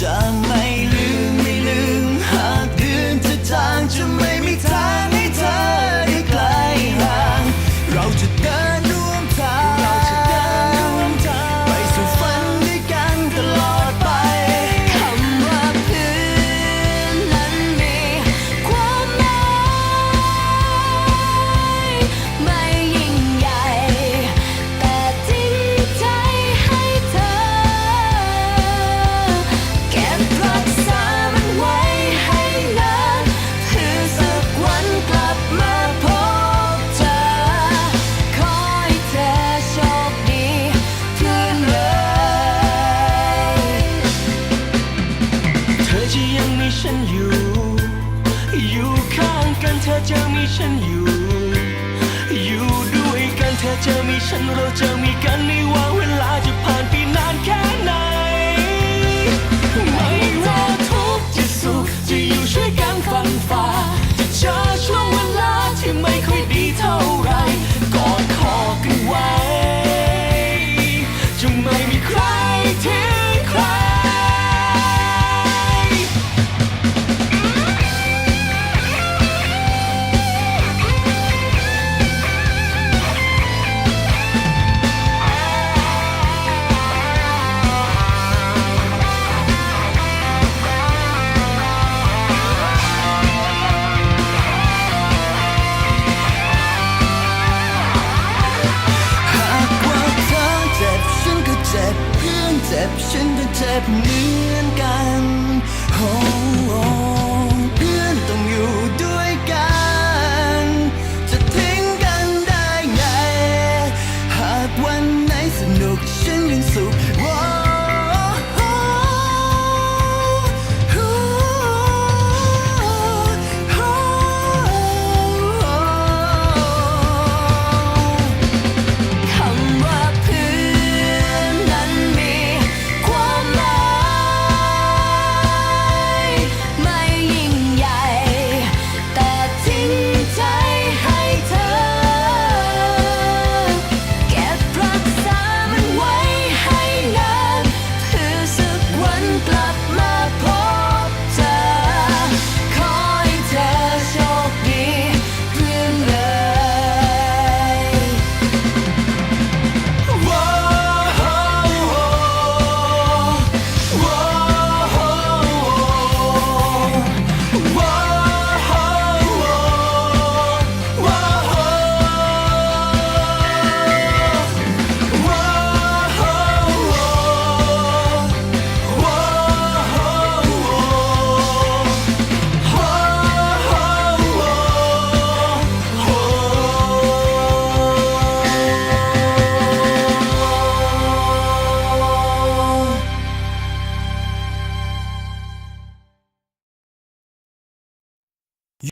想 จะยังมีฉันอยู่ อยู่ข้างกันเธอจะมีฉันอยู่ อยู่ด้วยกันเธอจะมีฉันเราจะมีกันไม่ว่าเวลาจะผ่านไป บเหมือนกันโฮ